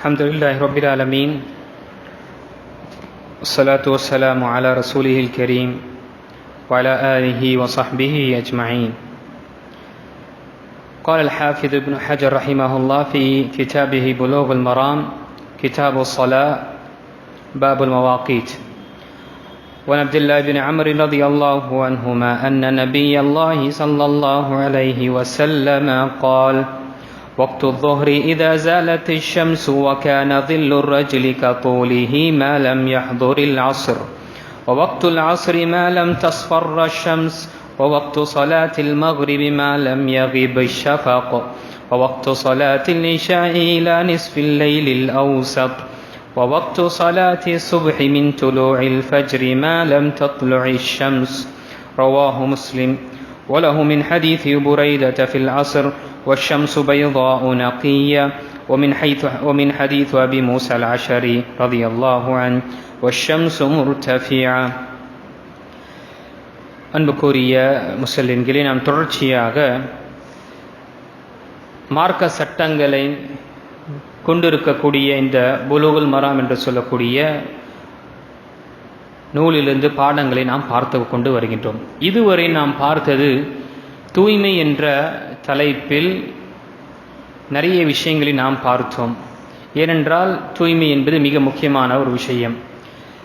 الحمد لله رب العالمين والصلاة والسلام على رسوله الكريم وعلى آله وصحبه أجمعين. قال الحافظ ابن حجر رحمه الله في كتابه بلوغ المرام كتاب الصلاة باب المواقيت. وعن عبد الله بن عمرو رضي الله عنهما أن نبي الله صلى الله عليه وسلم قال وقت الظهر إذا زالت الشمس وكان ظل الرجل كطوله ما لم يحضر العصر. ووقت العصر ما لم تصفر الشمس ووقت صلاة المغرب ما لم يغب الشفق. ووقت صلاة العشاء إلى نصف الليل الأوسط. ووقت صلاة الصبح من طلوع الفجر ما لم تطلع الشمس. رواه مسلم. وله من حديث بريدة في العصر والشمس بيضاء نقية ومن حيث ومن حديث أبي موسى العشري رضي الله عنه والشمس مرتفعة அன்புக்குரிய முஸ்லிம்களே நாம் தொடர்ச்சியாக மார்க்க சட்டங்களை கொண்டிருக்கக்கூடிய இந்த புலுகுல் மராம் என்று சொல்லக்கூடிய நூலிலிருந்து பாடங்களை நாம் பார்த்து கொண்டு வருகின்றோம் இதுவரை நாம் பார்த்தது தூய்மை என்ற தலைப்பில் நிறைய விஷயங்களை நாம் பார்த்தோம். ஏனென்றால் தூய்மை என்பது மிக முக்கியமான ஒரு விஷயம்.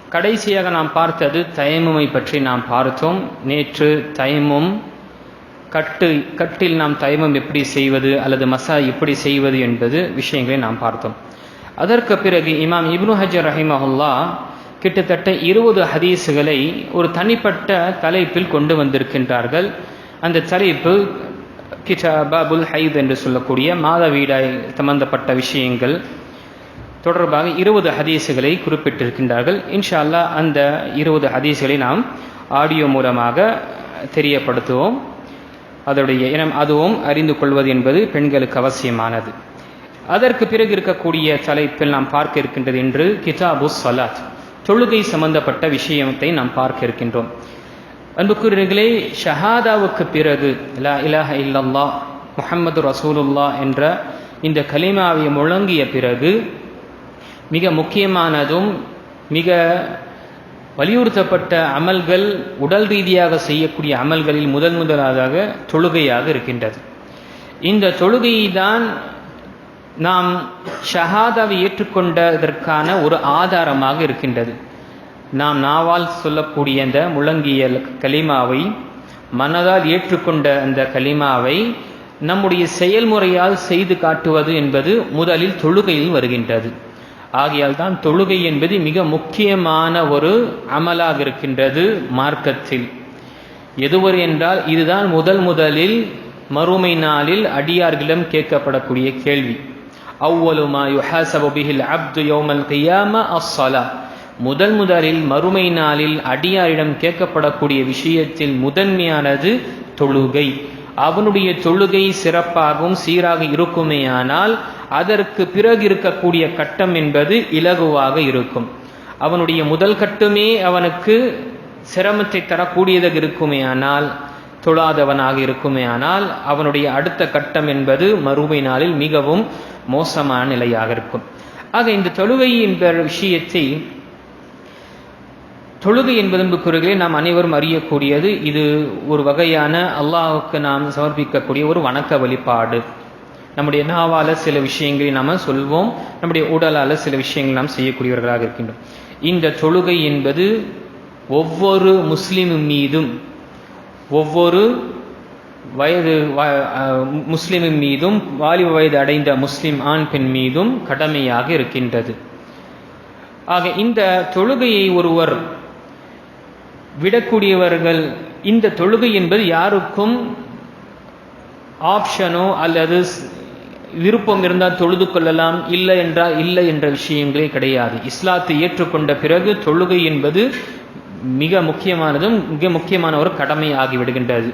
கடைசியாக நாம் பார்த்தது தயமுமை பற்றி நாம் பார்த்தோம். நேற்று தயமும் கட்டு கட்டில் நாம் தயமம் எப்படி செய்வது அல்லது மசா எப்படி செய்வது என்பது விஷயங்களை நாம் பார்த்தோம். அதற்கு பிறகு இமாம் இப்னு ஹஜர் ரஹிமஹுல்லா கிட்டத்தட்ட இருபது ஹதீஸுகளை ஒரு தனிப்பட்ட தலைப்பில் கொண்டு வந்திருக்கின்றார்கள். அந்த தலைப்பு கிதாபாபுல் ஹைத் என்று சொல்லக்கூடிய மாதவீடாய் சம்பந்தப்பட்ட விஷயங்கள் தொடர்பாக இருபது ஹதீஸுகளை குறிப்பிட்டிருக்கின்றார்கள். இன்ஷா அல்லா அந்த இருபது ஹதீஸுகளை நாம் ஆடியோ மூலமாக தெரியப்படுத்துவோம். அதனுடைய இனம் அதுவும் அறிந்து கொள்வது என்பது பெண்களுக்கு அவசியமானது. அதற்கு பிறகு இருக்கக்கூடிய தலைப்பில் நாம் பார்க்க இருக்கின்றது என்று கிதாபு சலாத் தொழுகை சம்பந்தப்பட்ட விஷயத்தை நாம் பார்க்க இருக்கின்றோம். அன்புக்குரியர்களே ஷஹாதாவுக்கு பிறகு லா இலாஹ இல்லல்லா முஹம்மது ரசூலுல்லா என்ற இந்த கலிமாவை முழங்கிய பிறகு மிக முக்கியமானதும் மிக வலியுறுத்தப்பட்ட அமல்கள் உடல் ரீதியாக செய்யக்கூடிய அமல்களில் முதல் முதலாக தொழுகையாக இருக்கின்றது. இந்த தொழுகையை தான் நாம் ஷஹாதாவை ஏற்றுக்கொண்டதற்கான ஒரு ஆதாரமாக இருக்கின்றது. நாம் நாவால் சொல்லக்கூடிய அந்த முழங்கிய கலிமாவை மனதால் ஏற்றுக்கொண்ட அந்த கலிமாவை நம்முடைய செயல்முறையால் செய்து காட்டுவது என்பது முதலில் தொழுகையில் வருகின்றது. ஆகையால் தான் தொழுகை என்பது மிக முக்கியமான ஒரு அமலாக இருக்கின்றது மார்க்கத்தில். எதுவரை என்றால் இதுதான் முதல் முதலில் மறுமை நாளில் அடியார்களிடம் கேட்கப்படக்கூடிய கேள்வி. அவ்வளுமா யுஹாசபு பிஹில் அப்து யோமல் கியாம அஸ்ஸலா முதல் முதலில் மறுமை நாளில் அடியாரிடம் கேட்கப்படக்கூடிய விஷயத்தில் முதன்மையானது தொழுகை. அவனுடைய தொழுகை சிறப்பாகவும் சீராக இருக்குமேயானால் அதற்கு பிறகு இருக்கக்கூடிய கட்டம் என்பது இலகுவாக இருக்கும். அவனுடைய முதல் கட்டுமே அவனுக்கு சிரமத்தை தரக்கூடியதாக இருக்குமேயானால் தொழாதவனாக இருக்குமேயானால் அவனுடைய அடுத்த கட்டம் என்பது மறுமை நாளில் மிகவும் மோசமான நிலையாக இருக்கும். ஆக இந்த தொழுகை என்ற விஷயத்தை தொழுகை என்பது குறுகளே நாம் அனைவரும் அறியக்கூடியது இது ஒரு வகையான அல்லாஹுக்கு நாம் சமர்ப்பிக்கக்கூடிய ஒரு வணக்க வழிபாடு. நம்முடைய நாவால் சில விஷயங்களை நாம் சொல்வோம். நம்முடைய உடலால் சில விஷயங்கள் நாம் செய்யக்கூடியவர்களாக இருக்கின்றோம். இந்த தொழுகை என்பது ஒவ்வொரு முஸ்லீம் மீதும் ஒவ்வொரு வயது முஸ்லிமின் மீதும் வாலிப வயது அடைந்த முஸ்லிம் ஆண் பெண் மீதும் கடமையாக இருக்கின்றது. ஆக இந்த தொழுகையை ஒருவர் விடக்கூடியவர்கள் இந்த தொழுகை என்பது யாருக்கும் ஆப்ஷனோ அல்லது விருப்பம் இருந்தால் தொழுது கொள்ளலாம் இல்லை என்றால் இல்லை என்ற விஷயங்களே கிடையாது. இஸ்லாத்தை ஏற்றுக்கொண்ட பிறகு தொழுகை என்பது மிக முக்கியமானதும் மிக முக்கியமான ஒரு கடமை ஆகிவிடுகின்றது.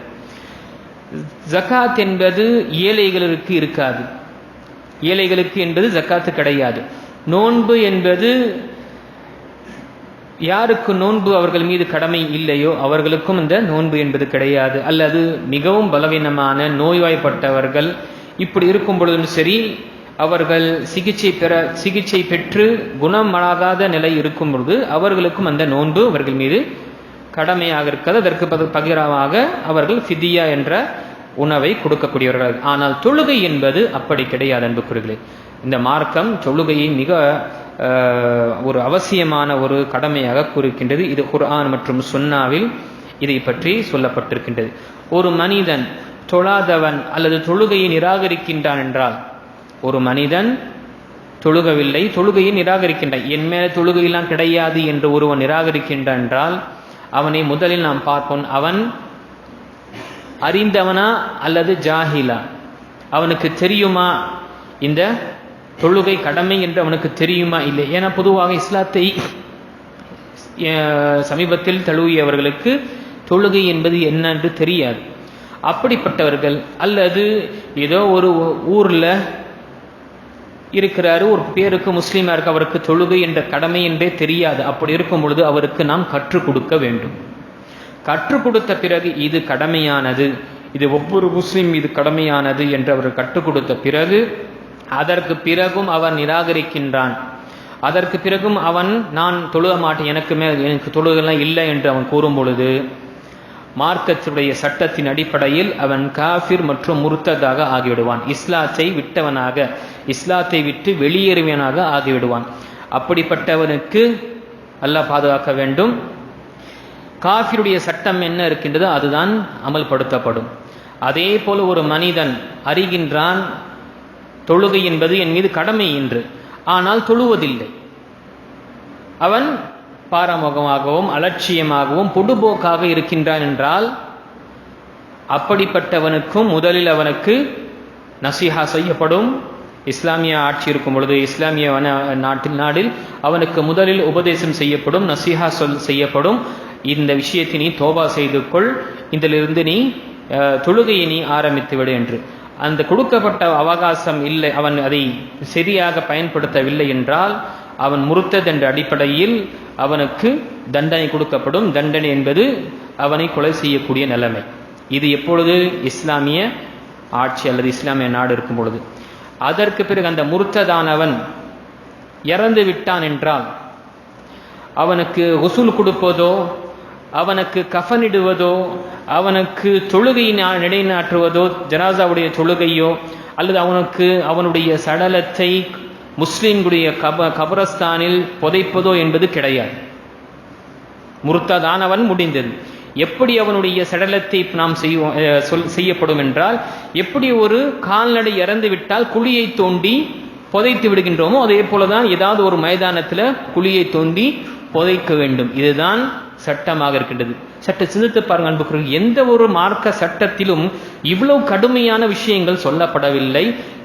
ஜக்காத் என்பது ஏழைகளுக்கு இருக்காது. ஏழைகளுக்கு என்பது ஜக்காத்து கிடையாது. நோன்பு என்பது யாருக்கு நோன்பு அவர்கள் மீது கடமை இல்லையோ அவர்களுக்கும் இந்த நோன்பு என்பது கிடையாது. அல்லது மிகவும் பலவீனமான நோய்வாய்ப்பட்டவர்கள் இப்படி இருக்கும் பொழுதும் சரி அவர்கள் சிகிச்சை பெற சிகிச்சை பெற்று குணமடாகாத நிலை இருக்கும் பொழுது அவர்களுக்கும் அந்த நோன்பு அவர்கள் மீது கடமையாக இருக்கிறது அதற்கு பக- பகிரமாக அவர்கள் ஃபிதியா என்ற உணவை கொடுக்கக்கூடியவர்கள். ஆனால் தொழுகை என்பது அப்படி கிடையாது அன்புக்குறிகளே. இந்த மார்க்கம் தொழுகையை மிக ஒரு அவசியமான ஒரு கடமையாக கூறுகின்றது இது குர்ஆன் மற்றும் சுன்னாவில் இதை பற்றி சொல்லப்பட்டிருக்கின்றது. ஒரு மனிதன் தொழாதவன் அல்லது தொழுகையை நிராகரிக்கின்றான் என்றால் ஒரு மனிதன் தொழுகவில்லை தொழுகையை நிராகரிக்கின்றான். என் மேலே தொழுகையெல்லாம் கிடையாது என்று ஒருவன் நிராகரிக்கின்றான் என்றால் அவனை முதலில் நாம் பார்ப்போம். அவன் அறிந்தவனா அல்லது ஜாஹிலா அவனுக்கு தெரியுமா இந்த தொழுகை கடமை என்று அவனுக்கு தெரியுமா இல்லை? ஏன்னா பொதுவாக இஸ்லாத்தை சமீபத்தில் தழுவியவர்களுக்கு தொழுகை என்பது என்ன என்று தெரியாது. அப்படிப்பட்டவர்கள் அல்லது ஏதோ ஒரு ஊரில் இருக்கிறாரு ஒரு பேருக்கு முஸ்லீமாக இருக்க அவருக்கு தொழுகை என்ற கடமை என்றே தெரியாது. அப்படி இருக்கும் பொழுது அவருக்கு நாம் கற்றுக் கொடுக்க வேண்டும். கற்றுக் கொடுத்த பிறகு இது கடமையானது இது ஒவ்வொரு முஸ்லீம் இது கடமையானது என்று அவர் கற்றுக் கொடுத்த பிறகு அதற்கு பிறகும் அவன் நிராகரிக்கின்றான். அதற்கு பிறகும் அவன் நான் தொழுக மாட்டேன் எனக்கு மேல் எனக்கு தொழுகெல்லாம் இல்லை என்று அவன் கூறும் பொழுது மார்க்கத்துடைய சட்டத்தின் அடிப்படையில் அவன் காஃபிர் மற்றும் முருத்ததாக ஆகிவிடுவான். இஸ்லாத்தை விட்டவனாக இஸ்லாத்தை விட்டு வெளியேறுவனாக ஆகிவிடுவான். அப்படிப்பட்டவனுக்கு அல்லாஹ் பாதுகாக்க வேண்டும். காஃபிருடைய சட்டம் என்ன இருக்கின்றதோ அதுதான் அமல்படுத்தப்படும். அதே போல ஒரு மனிதன் அறிகின்றான் தொழுகை என்பது என் மீது கடமை என்று ஆனால் தொழுவதில்லை. அவன் பாரமுகமாகவும் அலட்சியமாகவும் பொடுபோக்காக இருக்கின்றான் என்றால் அப்படிப்பட்டவனுக்கும் முதலில் அவனுக்கு நசீஹா செய்யப்படும். இஸ்லாமிய ஆட்சி இருக்கும் பொழுது இஸ்லாமிய நாட்டில் நாடில் அவனுக்கு முதலில் உபதேசம் செய்யப்படும் நசீஹா சொல் செய்யப்படும். இந்த விஷயத்தை நீ தோபா செய்து கொள். இதிலிருந்து நீ தொழுகையை நீ ஆரம்பித்து விடு என்று. அந்த கொடுக்கப்பட்ட அவகாசம் இல்லை அவன் அதை சரியாக பயன்படுத்தவில்லை என்றால் அவன் முறுத்தது என்ற அடிப்படையில் அவனுக்கு தண்டனை கொடுக்கப்படும். தண்டனை என்பது அவனை கொலை செய்யக்கூடிய நிலைமை. இது எப்பொழுது? இஸ்லாமிய ஆட்சி அல்லது இஸ்லாமிய நாடு இருக்கும் பொழுது. அதற்கு பிறகு அந்த முறுத்ததானவன் இறந்து விட்டான் என்றால் அவனுக்கு உசூல் கொடுப்பதோ அவனுக்கு கஃனிடுவதோ அவனுக்கு தொழுகை நிலைநாட்டுவதோ ஜனாசாவுடைய தொழுகையோ அல்லது அவனுக்கு அவனுடைய சடலத்தை முஸ்லீம்களுடைய கப கபரஸ்தானில் புதைப்பதோ என்பது கிடையாது. முருத்ததானவன் முடிந்தது. எப்படி அவனுடைய சடலத்தை நாம் செய்வோம் சொல் செய்யப்படும் என்றால் எப்படி ஒரு கால்நடை இறந்து விட்டால் குழியை தோண்டி புதைத்து விடுகின்றோமோ அதே போலதான் ஏதாவது ஒரு மைதானத்தில் குழியை தோண்டி புதைக்க வேண்டும். இதுதான் சட்டமாக இருக்கின்றது. சட்ட சிந்தித்து பாருங்க அன்புக்குரிய எந்த ஒரு மார்க்க சட்டத்திலும் இவ்வளவு கடுமையான விஷயங்கள் சொல்லப்படவில்லை.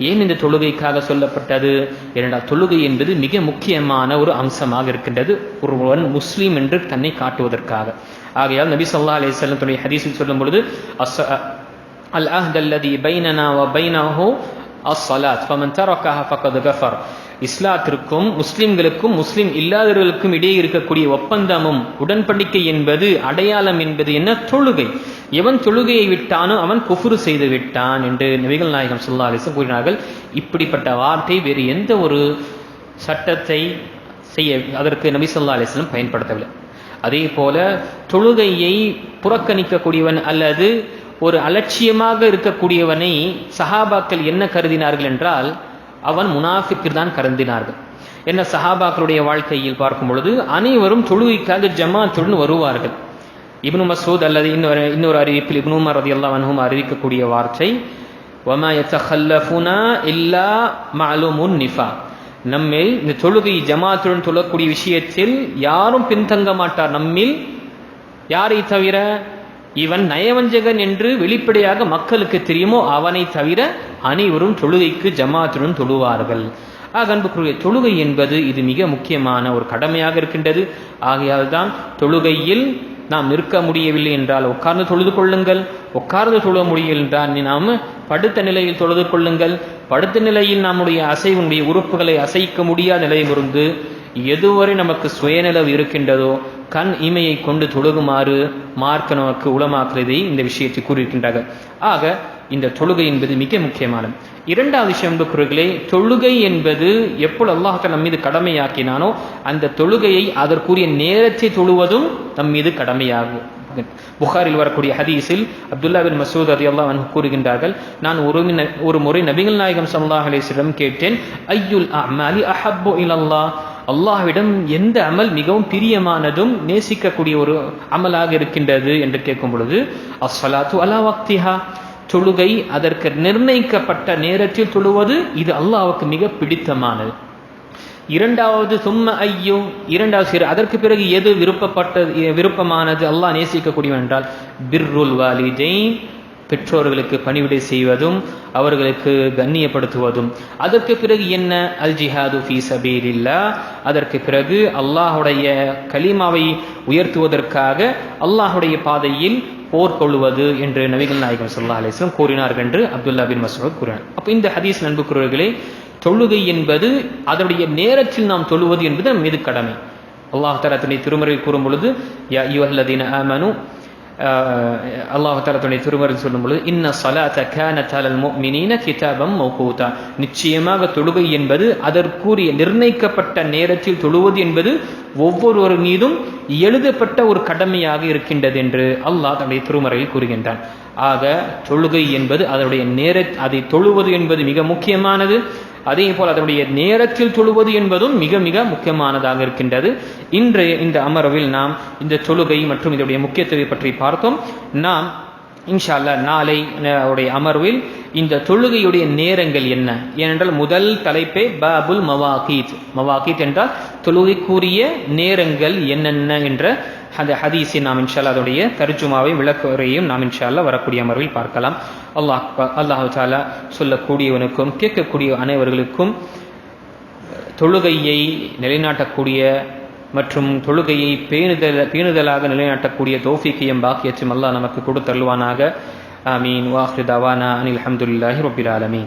ஏன் இந்த தொழுகைக்காக சொல்லப்பட்டது? ஏனென்றால் தொழுகை என்பது மிக முக்கியமான ஒரு அம்சமாக இருக்கின்றது. ஒருவன் முஸ்லீம் என்று தன்னை காட்டுவதற்காக. ஆகையால் நபி சொல்லா அலைஹி வஸல்லம் தன்னுடைய ஹதீஸில் சொல்லும் பொழுது அஸ் அல் அஹ்த் அல்லதி பைனனா வ பைனஹு அஸ்ஸலாத் ஃபமன் தரக்கஹ ஃபக்கது கஃபர். இஸ்லாத்திற்கும் முஸ்லிம்களுக்கும் முஸ்லிம் இல்லாதவர்களுக்கும் இடையே இருக்கக்கூடிய ஒப்பந்தமும் உடன்படிக்கை என்பது அடையாளம் என்பது என்ன? தொழுகை. எவன் தொழுகையை விட்டானோ அவன் குஃபுரு செய்து விட்டான் என்று நபிகள் நாயகம் சுல்லா அலிசம் கூறினார்கள். இப்படிப்பட்ட வார்த்தை வேறு எந்த ஒரு சட்டத்தை செய்ய அதற்கு நபி சொல்லா அலிஸ்லம் பயன்படுத்தவில்லை. அதே போல தொழுகையை புறக்கணிக்கக்கூடியவன் அல்லது ஒரு அலட்சியமாக இருக்கக்கூடியவனை சஹாபாக்கள் என்ன கருதினார்கள் என்றால் அவன் முனாஃபிக்கு தான் கருந்தினார்கள். என்ன சஹாபாக்களுடைய வாழ்க்கையில் பார்க்கும் பொழுது அனைவரும் தொழுகைக்காக ஜமாத்துடன் வருவார்கள். இப்னு மசூத் அல்லது இன்னொரு இன்னொரு அறிவிப்பில் இப்னு உமர் ரதி அல்லா வன்ஹும் அறிவிக்கக்கூடிய வார்த்தை வமா எத்தஹல்லஃபுனா இல்லா மஅலூமுன் நிஃபா. நம்மில் இந்த தொழுகை ஜமாத்துடன் தொழக்கூடிய விஷயத்தில் யாரும் பின்தங்க மாட்டார். நம்மில் யாரை தவிர இவன் நயவஞ்சகன் என்று வெளிப்படையாக மக்களுக்கு தெரியுமோ? அவனை தவிர அனைவரும் தொழுகைக்கு ஜமாத்துடன் தொழுவார்கள். ஆக அன்புக்குரிய தொழுகை என்பது இது மிக முக்கியமான ஒரு கடமையாக இருக்கின்றது. ஆகையால் தான் தொழுகையில் நாம் நிற்க முடியவில்லை என்றால் உட்கார்ந்து தொழுது கொள்ளுங்கள். உட்கார்ந்து தொழ முடியவில்லை என்றால் நாம் படுத்த நிலையில் தொழுது கொள்ளுங்கள். படுத்த நிலையில் நம்முடைய அசைவனுடைய உறுப்புகளை அசைக்க முடியாத நிலையிலிருந்து எதுவரை நமக்கு சுயநிலவு இருக்கின்றதோ கண் இமையை கொண்டு தொழுகுமாறு மார்க்க நமக்கு உளமாக்குறதை இந்த விஷயத்தை கூறியிருக்கின்றார்கள். ஆக இந்த தொழுகை என்பது மிக முக்கியமானது. இரண்டாவது விஷயம் அன்புக்குரியவர்களே தொழுகை என்பது எப்பொழுது அல்லாஹ் நம் மீது கடமையாக்கினானோ அந்த தொழுகையை அதற்குரிய நேரத்தை தொழுவதும் நம் மீது கடமையாகும். புகாரில் வரக்கூடிய ஹதீஸில் அப்துல்லா பின் மசூத் அதி அல்லா கூறுகின்றார்கள் நான் ஒரு ஒரு முறை நபிகள் நாயகம் சல்லாஹ் அலிஸ்லம் கேட்டேன் ஐயுல் அமாலி அஹப்பு இலல்லா அல்லாஹ்விடம் எந்த அமல் மிகவும் பிரியமானதும் நேசிக்கக்கூடிய ஒரு அமலாக இருக்கின்றது என்று கேட்கும் பொழுது அஸ்வலாத்து அலா வக்திஹா. தொழுகை அதற்கு நிர்ணயிக்கப்பட்ட நேரத்தில் தொழுவது இது அல்லாவுக்கு மிக பிடித்தமானது. இரண்டாவது சும்ம ஐயோ இரண்டாவது சிறு அதற்கு பிறகு எது விருப்பப்பட்டது விருப்பமானது? அல்லாஹ் நேசிக்கக்கூடியவன் என்றால் பிர்ருல் வாலிதைன். பெற்றோர்களுக்கு பணிவிடை செய்வதும் அவர்களுக்கு கண்ணியப்படுத்துவதும். அதற்கு பிறகு என்ன? அல் ஜிஹாது ஃபி சபீலில்லா அதற்கு பிறகு அல்லாஹுடைய கலிமாவை உயர்த்துவதற்காக அல்லாஹுடைய பாதையில் போர் கொள்வது என்று நபிகள் நாயகம் ஸல்லல்லாஹு அலிஸ்லம் கூறினார்கள் என்று அப்துல்லா பின் மசூத் கூறினார் அப்போ இந்த ஹதீஸ் நண்புக்குறவர்களே தொழுகை என்பது அதனுடைய நேரத்தில் நாம் தொழுவது என்பது நம் மீது கடமை. அல்லாஹ் தலா தன்னுடைய திருமறையில் கூறும் பொழுது யா அய்யுஹல்லதீன ஆமனு அல்லாஹ் தஆலா தன்னுடைய திருமறையில் சொல்லும் பொழுது இன்ன சலாத்த கேன தலல் முஃமினீன கிதாபம் மௌகூதா. நிச்சயமாக தொழுகை என்பது அதற்குரிய நிர்ணயிக்கப்பட்ட நேரத்தில் தொழுவது என்பது ஒவ்வொருவர் மீதும் எழுதப்பட்ட ஒரு கடமையாக இருக்கின்றது என்று அல்லாஹ் தன்னுடைய திருமறையில் கூறுகின்றான். ஆக தொழுகை என்பது அதனுடைய நேர அதை தொழுவது என்பது மிக முக்கியமானது. அதே போல் அதனுடைய நேரத்தில் தொழுவது என்பதும் மிக மிக முக்கியமானதாக இருக்கின்றது. இன்றைய இந்த அமர்வில் நாம் இந்த தொழுகை மற்றும் இதனுடைய முக்கியத்துவத்தை பற்றி பார்த்தோம். நாம் இன்ஷா அல்லாஹ் நாளை உடைய அமர்வில் இந்த தொழுகையுடைய நேரங்கள் என்ன? ஏனென்றால் முதல் தலைப்பே பாபுல் மவாகீத். மவாகீத் என்றால் தொழுகைக்குரிய நேரங்கள் என்னென்ன என்ற அந்த ஹதீஸை நாம் இன்ஷால்லா அதனுடைய தர்ஜுமாவை விளக்குறையும் நாம் இன்ஷால்லா வரக்கூடிய அமர்வில் பார்க்கலாம். அல்லாஹ் அல்லாஹு தாலா சொல்லக்கூடியவனுக்கும் கேட்கக்கூடிய அனைவர்களுக்கும் தொழுகையை நிலைநாட்டக்கூடிய மற்றும் தொழுகையை பேணுதல் பேணுதலாக நிலைநாட்டக்கூடிய தோஃபிக்கியம் பாக்கியச்சும் அல்லாஹ் நமக்கு கொடுத்தருள்வானாக. ஆமீன். வாஹிர் தவானா அனில் அஹமதுல்லாஹி ரபில் ஆலமீன்.